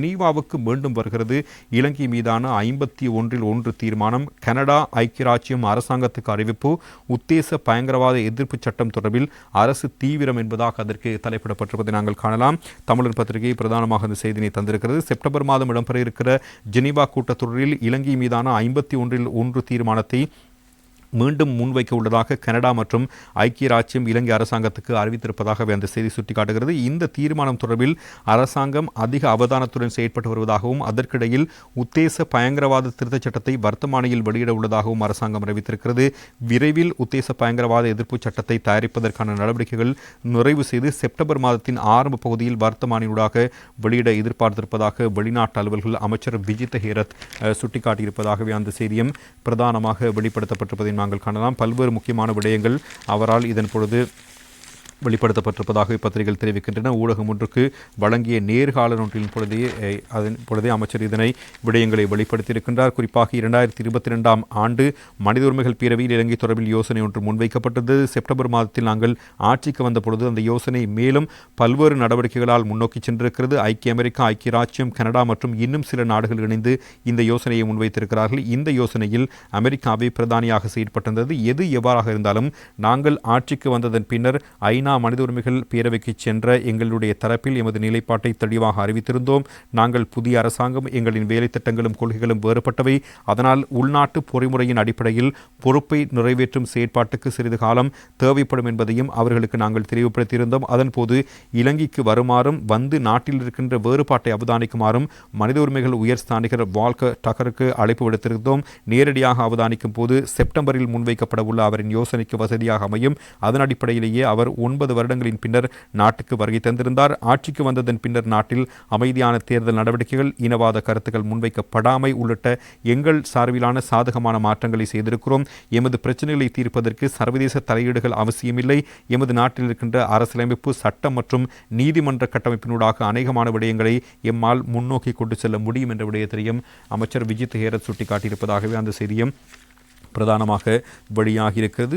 ஜெனீவாவுக்கு மீண்டும் வருகிறது. இலங்கை மீதான ஐம்பத்தி ஒன்றில் ஒன்று தீர்மானம் கனடா ஐக்கிய ராஜ்யம் அரசாங்கத்துக்கு அறிவிப்பு உத்தேச பயங்கரவாத எதிர்ப்பு சட்டம் தொடர்பில் அரசு தீவிரம் என்பதாக அதற்கு தலைப்பிடப்பட்டிருப்பதை நாங்கள் காணலாம். தமிழர் பத்திரிகை பிரதானமாக இந்த செய்தியை தந்திருக்கிறது. செப்டம்பர் மாதம் இடம்பெற இருக்கிற ஜெனீவா கூட்டத்தொடரில் இலங்கை மீதான ஐம்பத்தி ஒன்றில் ஒன்று தீர்மானத்தை மீண்டும் முன்வைக்க உள்ளதாக கனடா மற்றும் ஐக்கிய ராஜ்யம் இலங்கை அரசாங்கத்துக்கு அறிவித்திருப்பதாகவே அந்த செய்தி சுட்டிக்காட்டுகிறது. இந்த தீர்மானம் தொடர்பில் அரசாங்கம் அதிக அவதானத்துடன் செயற்பட்டு வருவதாகவும் அதற்கிடையில் உத்தேச பயங்கரவாத திருத்தச் சட்டத்தை வர்த்தமானியில் வெளியிட உள்ளதாகவும் அரசாங்கம் அறிவித்திருக்கிறது. விரைவில் உத்தேச பயங்கரவாத எதிர்ப்பு சட்டத்தை தயாரிப்பதற்கான நடவடிக்கைகள் நிறைவு செய்து செப்டம்பர் மாதத்தின் ஆரம்ப பகுதியில் வர்த்தமானியூடாக வெளியிட எதிர்பார்த்திருப்பதாக வெளிநாட்டு அலுவல்கள் அமைச்சர் விஜித் ஹேரத் சுட்டிக்காட்டியிருப்பதாகவே அந்த செய்தியும் பிரதானமாக வெளிப்படுத்தப்பட்டிருப்பதை நாங்கள் காணலாம். பல்வேறு முக்கியமான விடயங்கள் அவரால் இதன் பொழுது வெளிப்படுத்தப்பட்டிருப்பதாக இப்பத்திரிகைகள் தெரிவிக்கின்றன. ஊடகம் ஒன்றுக்கு வழங்கிய நேர்கால ஒன்றின் பொழுதே அதன் பொழுதே அமைச்சர் இதனை விடயங்களை வெளிப்படுத்தியிருக்கின்றார். குறிப்பாக இரண்டாயிரத்தி இருபத்தி ரெண்டாம் ஆண்டு மனித உரிமைகள் பேரவையில் இலங்கை தொடர்பில் யோசனை ஒன்று முன்வைக்கப்பட்டது. செப்டம்பர் மாதத்தில் நாங்கள் ஆட்சிக்கு வந்த பொழுது அந்த யோசனை மேலும் பல்வேறு நடவடிக்கைகளால் முன்னோக்கி சென்றிருக்கிறது. ஐக்கிய அமெரிக்கா ஐக்கிய ராஜ்யம் கனடா மற்றும் இன்னும் சில நாடுகள் இணைந்து இந்த யோசனையை முன்வைத்திருக்கிறார்கள். இந்த யோசனையில் அமெரிக்காவை பிரதானியாக செயற்பட்டிருந்தது. எது எவ்வாறாக இருந்தாலும் நாங்கள் ஆட்சிக்கு வந்ததன் பின்னர் ஐநா ஐநா மனித உரிமைகள் பேரவைக்கு சென்ற எங்களுடைய தரப்பில் எமது நிலைப்பாட்டை தெளிவாக அறிவித்திருந்தோம். நாங்கள் புதிய அரசாங்கம் எங்களின் வேலை திட்டங்களும் கொள்கைகளும் வேறுபட்டவை. அதனால் உள்நாட்டு பொறிமுறையின் அடிப்படையில் பொறுப்பை நிறைவேற்றும் செயற்பாட்டுக்கு சிறிது காலம் தேவைப்படும் என்பதையும் அவர்களுக்கு நாங்கள் தெளிவுபடுத்தியிருந்தோம். அதன்போது இலங்கைக்கு வருமாறும் வந்து நாட்டில் இருக்கின்ற வேறுபாட்டை அவதானிக்குமாறும் மனித உரிமைகள் உயர் ஸ்தானிகர் வால்க டகருக்கு அழைப்பு விடுத்திருந்தோம். நேரடியாக அவதானிக்கும் போது செப்டம்பரில் முன்வைக்கப்பட உள்ள அவரின் யோசனைக்கு வசதியாக அமையும். அதன் அடிப்படையிலேயே அவர் ஒன்பது வருடங்களின் பின்னர் நாட்டுக்கு வருகை தந்திருந்தார். ஆட்சிக்கு வந்ததன் பின்னர் நாட்டில் அமைதியான தேர்தல் நடவடிக்கைகள் இனவாத கருத்துக்கள் முன்வைக்கப்படாமை உள்ளிட்ட எங்கள் சார்பிலான சாதகமான மாற்றங்களை செய்திருக்கிறோம். எமது பிரச்சனைகளை தீர்ப்பதற்கு சர்வதேச தலையீடுகள் அவசியமில்லை. எமது நாட்டில் இருக்கின்ற அரசியலமைப்பு சட்டம் மற்றும் நீதிமன்ற கட்டமைப்பினூடாக அநேகமான விடயங்களை எம்மால் முன்னோக்கி கொண்டு செல்ல முடியும் என்ற விடயத்தையும் அமைச்சர் விஜித் ஹேரத் சுட்டிக்காட்டியிருப்பதாகவே அந்த செய்தியும் பிரதானமாக வெளியாகியிருக்கிறது.